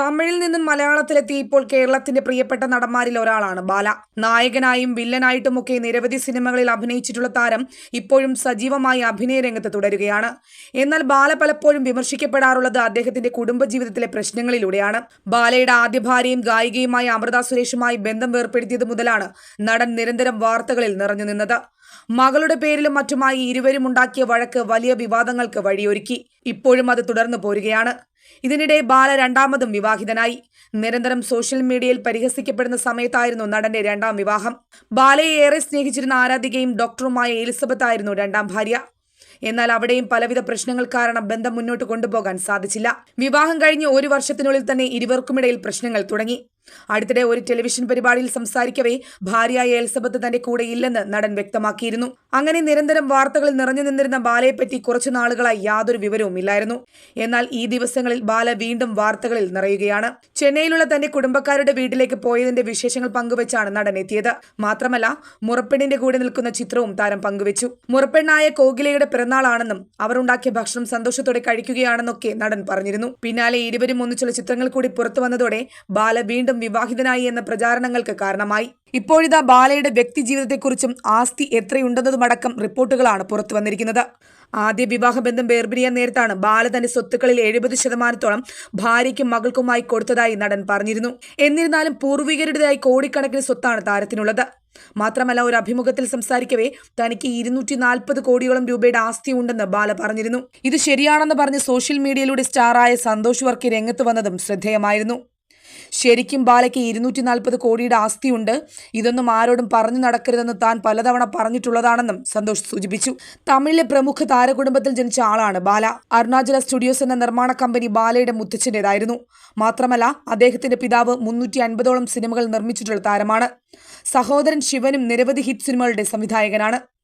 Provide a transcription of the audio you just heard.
തമിഴിൽ നിന്നും മലയാളത്തിലെത്തി ഇപ്പോൾ കേരളത്തിന്റെ പ്രിയപ്പെട്ട നടന്മാരിൽ ഒരാളാണ് ബാല. നായകനായും വില്ലനായിട്ടുമൊക്കെ നിരവധി സിനിമകളിൽ അഭിനയിച്ചിട്ടുള്ള താരം ഇപ്പോഴും സജീവമായി അഭിനയ രംഗത്ത് തുടരുകയാണ്. എന്നാൽ ബാല പലപ്പോഴും വിമർശിക്കപ്പെടാറുള്ളത് അദ്ദേഹത്തിന്റെ കുടുംബജീവിതത്തിലെ പ്രശ്നങ്ങളിലൂടെയാണ്. ബാലയുടെ ആദ്യ ഭാര്യയും ഗായികയുമായ അമൃത സുരേഷുമായി ബന്ധം വേർപ്പെടുത്തിയത് മുതലാണ് നടൻ നിരന്തരം വാർത്തകളിൽ നിറഞ്ഞു നിന്നത്. മകളുടെ പേരിലും മറ്റുമായി ഇരുവരും ഉണ്ടാക്കിയ വഴക്ക് വലിയ വിവാദങ്ങൾക്ക് വഴിയൊരുക്കി. ഇപ്പോഴും അത് തുടർന്നു പോരുകയാണ്. ഇതിനിടെ ബാല രണ്ടാമതും വിവാഹിതനായി. നിരന്തരം സോഷ്യൽ മീഡിയയിൽ പരിഹസിക്കപ്പെടുന്ന സമയത്തായിരുന്നു നടന്റെ രണ്ടാം വിവാഹം. ബാലയെ ഏറെ സ്നേഹിച്ചിരുന്ന ആരാധികയും ഡോക്ടറുമായ എലിസബത്ത് ആയിരുന്നു രണ്ടാം ഭാര്യ. എന്നാൽ അവിടെയും പലവിധ പ്രശ്നങ്ങൾ കാരണം ബന്ധം മുന്നോട്ട് കൊണ്ടുപോകാൻ സാധിച്ചില്ല. വിവാഹം കഴിഞ്ഞ് ഒരു വർഷത്തിനുള്ളിൽ തന്നെ ഇരുവർക്കുമിടയിൽ പ്രശ്നങ്ങൾ തുടങ്ങി. അടുത്തിടെ ഒരു ടെലിവിഷൻ പരിപാടിയിൽ സംസാരിക്കവേ ഭാര്യയായ എലിസബത്ത് തന്റെ കൂടെ ഇല്ലെന്ന് നടൻ വ്യക്തമാക്കിയിരുന്നു. അങ്ങനെ നിരന്തരം വാർത്തകളിൽ നിറഞ്ഞു നിന്നിരുന്ന ബാലയെപ്പറ്റി കുറച്ചു നാളുകളായി യാതൊരു വിവരവും ഇല്ലായിരുന്നു. എന്നാൽ ഈ ദിവസങ്ങളിൽ ബാല വീണ്ടും വാർത്തകളിൽ നിറയുകയാണ്. ചെന്നൈയിലുള്ള തന്റെ കുടുംബക്കാരുടെ വീട്ടിലേക്ക് പോയതിന്റെ വിശേഷങ്ങൾ പങ്കുവച്ചാണ് നടൻ എത്തിയത്. മാത്രമല്ല മുറപ്പെണ്ണിന്റെ കൂടെ നിൽക്കുന്ന ചിത്രവും താരം പങ്കുവച്ചു. മുറപ്പെണ്ണായ കോകിലയുടെ പിറന്നാളാണെന്നും അവർ ഉണ്ടാക്കിയ ഭക്ഷണം സന്തോഷത്തോടെ കഴിക്കുകയാണെന്നൊക്കെ നടൻ പറഞ്ഞിരുന്നു. പിന്നാലെ ഇരുവരും ഒന്നിച്ചുള്ള ചിത്രങ്ങൾ കൂടി പുറത്തു വന്നതോടെ ബാല വീണ്ടും വിവാഹിതനായി എന്ന പ്രചാരണങ്ങൾക്ക് കാരണമായി. ഇപ്പോഴിതാ ബാലയുടെ വ്യക്തി ജീവിതത്തെക്കുറിച്ചും ആസ്തി എത്രയുണ്ടെന്നതുമടക്കം റിപ്പോർട്ടുകളാണ് പുറത്തു വന്നിരിക്കുന്നത്. ആദ്യ വിവാഹബന്ധം വേർപിരിയാൻ നേരത്താണ് ബാല തന്റെ സ്വത്തുക്കളിൽ എഴുപത് ശതമാനത്തോളം ഭാര്യയ്ക്കും മകൾക്കുമായി കൊടുത്തതായി നടൻ പറഞ്ഞിരുന്നു. എന്നിരുന്നാലും പൂർവികരുടേതായി കോടിക്കണക്കിന് സ്വത്താണ് താരത്തിനുള്ളത്. മാത്രമല്ല ഒരു അഭിമുഖത്തിൽ സംസാരിക്കവേ തനിക്ക് ഇരുന്നൂറ്റി നാൽപ്പത് കോടിയോളം രൂപയുടെ ആസ്തി ഉണ്ടെന്ന് ബാല പറഞ്ഞിരുന്നു. ഇത് ശരിയാണെന്ന് പറഞ്ഞ് സോഷ്യൽ മീഡിയയിലൂടെ സ്റ്റാറായ സന്തോഷ് വർക്കി രംഗത്ത് വന്നതും ശ്രദ്ധേയമായിരുന്നു. ശരിക്കും ബാലയ്ക്ക് ഇരുന്നൂറ്റി നാൽപ്പത് കോടിയുടെ ആസ്തിയുണ്ട്. ഇതൊന്നും ആരോടും പറഞ്ഞു നടക്കരുതെന്ന് താൻ പലതവണ പറഞ്ഞിട്ടുള്ളതാണെന്നും സന്തോഷ് സൂചിപ്പിച്ചു. തമിഴിലെ പ്രമുഖ താരകുടുംബത്തിൽ ജനിച്ച ആളാണ് ബാല. അരുണാചല സ്റ്റുഡിയോസ് എന്ന നിർമ്മാണ കമ്പനി ബാലയുടെ മുത്തച്ഛന്റെതായിരുന്നു. മാത്രമല്ല അദ്ദേഹത്തിന്റെ പിതാവ് മുന്നൂറ്റി അൻപതോളം സിനിമകൾ നിർമ്മിച്ചിട്ടുള്ള താരമാണ്. സഹോദരൻ ശിവനും നിരവധി ഹിറ്റ് സിനിമകളുടെ സംവിധായകനാണ്.